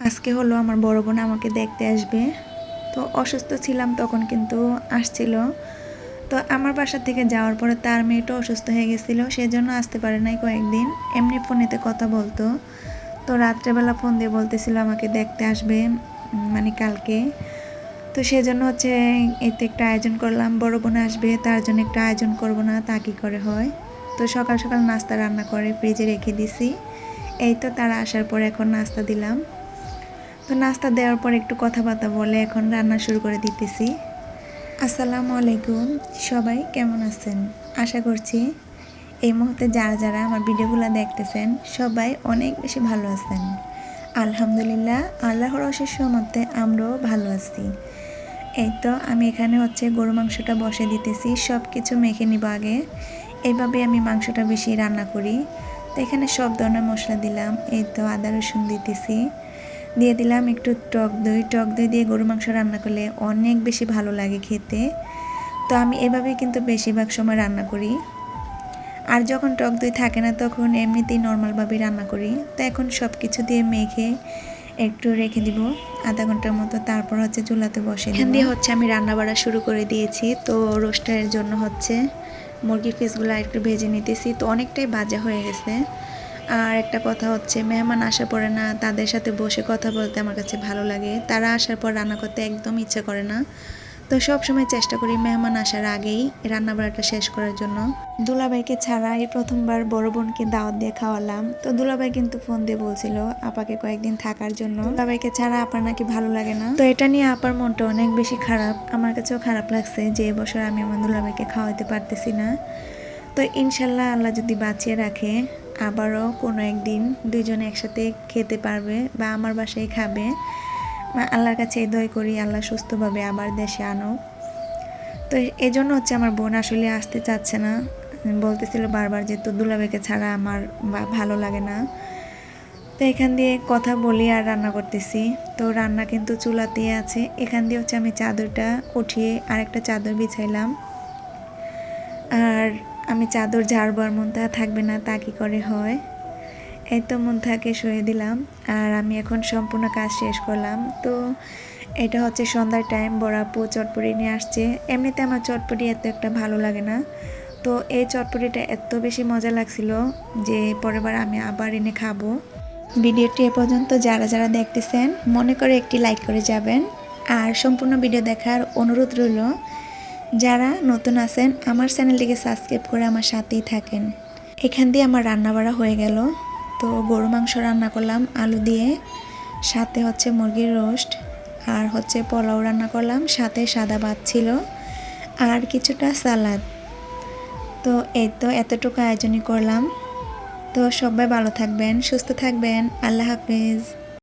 আজকে হলো আমার বড় বোন আমাকে দেখতে আসবে। তো অসুস্থ ছিলাম তখন কিন্তু আসছিল। তো আমার বাসা থেকে যাওয়ার পরে তার মেয়েটা অসুস্থ হয়ে গেছিল, সেজন্য আসতে পারে নাই কয়েকদিন। এমনি ফোনেতে কথা বলতো। তো রাত্রেবেলা ফোন দিয়ে বলতেছিল আমাকে দেখতে আসবে মানে কালকে। তো সেজন্য হচ্ছে এতে একটা আয়োজন করলাম, বড় বোন আসবে, তার জন্য একটা আয়োজন করব না, তা কি করে হয়? তো সকাল সকাল নাস্তা রান্না করে ফ্রিজে রেখে দিছি। এই তো তারা আসার পরে এখন নাস্তা দিলাম। তো নাস্তা দেওয়ার পর একটু কথাবার্তা বলে এখন রান্না শুরু করে দিতেছি। আসসালামু আলাইকুম, সবাই কেমন আছেন? আশা করছি এই মুহূর্তে যারা যারা আমার ভিডিওগুলো দেখতেছেন, সবাই অনেক বেশি ভালো আছেন। আলহামদুলিল্লাহ, আল্লাহর অশেষ মতে আমরাও ভালো আছি। এই তো আমি এখানে হচ্ছে গরু মাংসটা বসে দিতেছি সব কিছু মেখে নিব আগে। এইভাবে আমি মাংসটা বেশি রান্না করি। তো এখানে সব ধরনের মশলা দিলাম, এই তো আদা রসুন দিতেছি। দিয়ে দিলাম একটু টক দই। টক দই দিয়ে গরু মাংস রান্না করলে অনেক বেশি ভালো লাগে খেতে। তো আমি এভাবেই কিন্তু বেশিরভাগ সময় রান্না করি। আর যখন টক দই থাকে না তখন এমনিতেই নর্মালভাবেই রান্না করি। তো এখন সব কিছু দিয়ে মেখে একটু রেখে দিব। আধা ঘণ্টার মতো তারপর হচ্ছে চুলাতে বসে এখান দিয়ে হচ্ছে আমি রান্না বাড়া শুরু করে দিয়েছি। তো রোস্টারের জন্য হচ্ছে মুরগির পিসগুলো একটু ভেজে নিতেছি। তো অনেকটাই বাজা হয়ে গেছে। আর একটা কথা হচ্ছে, মেহমান আসার পরে না তাদের সাথে বসে কথা বলতে আমার কাছে ভালো লাগে। তারা আসার পর রান্না করতে একদম ইচ্ছা করে না। তো সব সময় চেষ্টা করি মেহমান আসার আগেই রান্না বাড়াটা শেষ করার জন্য। দুলাভাইকে ছাড়া এই প্রথমবার বড় বোনকে দাওয়াত দিয়ে খাওয়ালাম। তো দুলাভাই কিন্তু ফোন দিয়ে বলছিল, আপাকে কয়েকদিন থাকার জন্য। দুলাভাইকে ছাড়া আপার নাকি ভালো লাগে না। তো এটা নিয়ে আপার মনটা অনেক বেশি খারাপ। আমার কাছেও খারাপ লাগছে যে এবছর আমি আমার দুলাভাইকে খাওয়াতে পারতেছি না। তো ইনশাল্লাহ আল্লাহ যদি বাঁচিয়ে রাখে আবারও কোনো একদিন দুইজনে একসাথে খেতে পারবে বা আমার বাসায় খাবে। আল্লাহর কাছে এই দয় করি, আল্লাহ সুস্থভাবে আবার দেশে আনো তো এই জন্য হচ্ছে আমার বোন আসলে আসতে চাচ্ছে না। বলতেছিল বারবার যে তো দুলাভাইকে ছাড়া আমার ভালো লাগে না। তো এখান দিয়ে কথা বলি আর রান্না করতেছি। তো রান্না কিন্তু চুলাতেই আছে। এখান দিয়ে হচ্ছে আমি চাদরটা উঠিয়ে আরেকটা চাদর বিছাইলাম। আর আমি চাদর ঝাড়বো আর মন থাকবে না, তা কি করে হয়? এই তো মন থাকে শুয়ে দিলাম, আর আমি এখন সম্পূর্ণ কাজ শেষ করলাম। তো এটা হচ্ছে সন্ধ্যার টাইম বড় আপু চটপটি নিয়ে আসছে। এমনিতে আমার চটপটি এত একটা ভালো লাগে না। তো এই চটপটিটা এত বেশি মজা লাগছিল যে পরের বার আমি আবার এনে খাব। ভিডিওটি এ পর্যন্ত যারা যারা দেখতেছেন, মনে করে একটি লাইক করে যাবেন। আর সম্পূর্ণ ভিডিও দেখার অনুরোধ রইল যারা নতুন আছেন, আমার চ্যানেলটিকে সাবস্ক্রাইব করে আমার সাথেই থাকেন। এখান দিয়ে আমার রান্না বাড়া হয়ে গেল। তো গরু মাংস রান্না করলাম, আলু দিয়ে। সাথে হচ্ছে মুরগির রোস্ট আর হচ্ছে পোলাও রান্না করলাম, সাথে সাদা ভাত ছিল আর কিছুটা সালাদ। তো এই তো এতটুকু আয়োজনই করলাম। তো সবাই ভালো থাকবেন, সুস্থ থাকবেন। আল্লাহ হাফিজ।